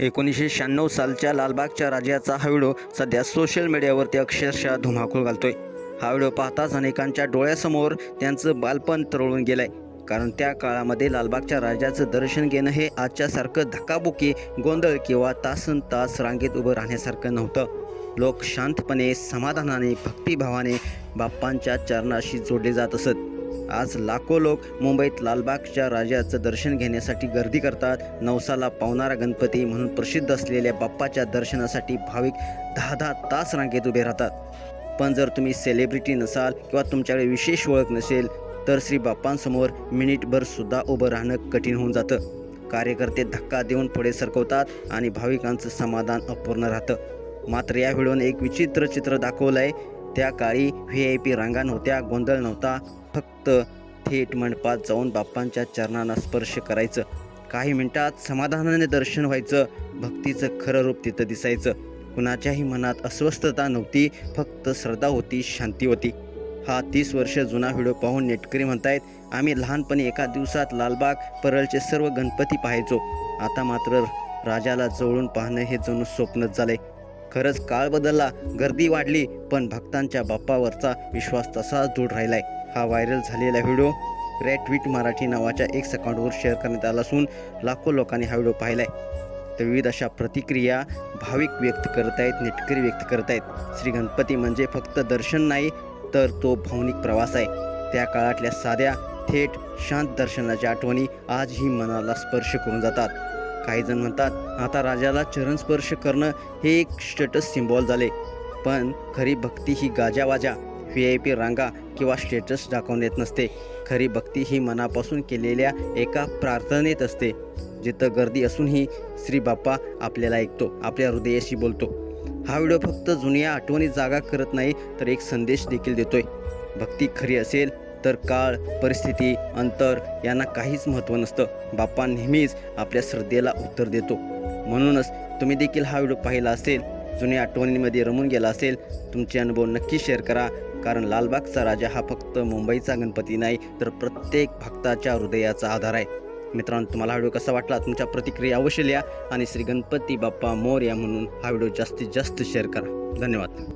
एकोणीसशे शहाण्णव सालच्या लालबागच्या राजाचा हा व्हिडिओ सध्या सोशल मीडियावरती अक्षरशः धुमाकूळ घालतोय. हा व्हिडिओ पाहताच अनेकांच्या डोळ्यासमोर त्यांचं बालपण तरळून गेलंय. कारण त्या काळामध्ये लालबागच्या राजाचं दर्शन घेणं हे आजच्यासारखं धक्काबुकी गोंधळ किंवा तासन तास रांगेत उभं राहण्यासारखं नव्हतं. लोक शांतपणे समाधानाने भक्तिभावाने बाप्पांच्या चरणाशी जोडले जात असत. आज लाखो लोक मुंबईत लालबागच्या राजाचं दर्शन घेण्यासाठी गर्दी करतात. नवसाला पावणारा गणपती म्हणून प्रसिद्ध असलेल्या बाप्पाच्या दर्शनासाठी भाविक दहा दहा तास रांगेत उभे राहतात. पण जर तुम्ही सेलिब्रिटी नसाल किंवा तुमच्याकडे विशेष ओळख नसेल तर श्री बाप्पांसमोर मिनिटभर सुद्धा उभं राहणं कठीण होऊन जातं. कार्यकर्ते धक्का देऊन पुढे सरकवतात आणि भाविकांचं समाधान अपूर्ण राहतं. मात्र या व्हिडिओने एक विचित्र चित्र दाखवलं आहे त्या काळी व्ही आय पी रांगा नव्हत्या गोंधळ नव्हता. फक्त थेट मंडपात जाऊन बाप्पांच्या चरणांना स्पर्श करायचं. काही मिनिटात समाधानाने दर्शन व्हायचं. भक्तीचं खरं रूप तिथं दिसायचं. कुणाच्याही मनात अस्वस्थता नव्हती फक्त श्रद्धा होती शांती होती. हा तीस वर्ष जुना व्हिडिओ पाहून नेटकरी म्हणतायत आम्ही लहानपणी एका दिवसात लालबाग परळचे सर्व गणपती पाहायचो. आता मात्र राजाला जवळून पाहणं हे जणू स्वप्नच झालंय. खरंच काळ बदलला गर्दी वाढली पण भक्तांच्या बाप्पावरचा विश्वास तसाच दूर राहिलाय. हा व्हायरल झालेला व्हिडिओ रेटविट मराठी नावाच्या एक अकाउंटवर शेअर करण्यात आला असून लाखो लोकांनी हा व्हिडिओ पाहिलाय. तर विविध अशा प्रतिक्रिया भाविक व्यक्त करत आहेत नेटकरी व्यक्त करत आहेत श्री गणपती म्हणजे फक्त दर्शन नाही तर तो भावनिक प्रवास आहे. त्या काळातल्या साध्या थेट शांत दर्शनाच्या आठवणी आजही मनाला स्पर्श करून जातात. काही जण म्हणतात आता राजाला चरण स्पर्श करणं हे एक स्टेटस सिम्बॉल झाले. पण खरी भक्ती ही गाजावाजा व्ही आय पी रांगा किंवा स्टेटस दाखवण्यात नसते. खरी भक्ती ही मनापासून केलेल्या एका प्रार्थनेत असते. जिथं गर्दी असूनही श्री बाप्पा आपल्याला ऐकतो आपल्या हृदयाशी बोलतो. हा व्हिडिओ फक्त जुन्या आठवणी जागा करत नाही तर एक संदेश देखील देतोय. भक्ती खरी असेल तर काळ परिस्थिती अंतर यांना काहीच महत्त्व नसतं. बाप्पा नेहमीच आपल्या श्रद्धेला उत्तर देतो. म्हणूनच तुम्ही देखील हा व्हिडिओ पाहिला असेल जुन्या आठवणींमध्ये रमून गेला असेल तुमचे अनुभव नक्की शेअर करा. कारण लालबागचा राजा हा फक्त मुंबईचा गणपती नाही तर प्रत्येक भक्ताच्या हृदयाचा आधार आहे. मित्रांनो तुम्हाला हा व्हिडिओ कसा वाटला? तुमच्या प्रतिक्रिया अवश्य लिहा आणि श्री गणपती बाप्पा मोर्या म्हणून हा व्हिडिओ जास्तीत जास्त शेअर करा. धन्यवाद.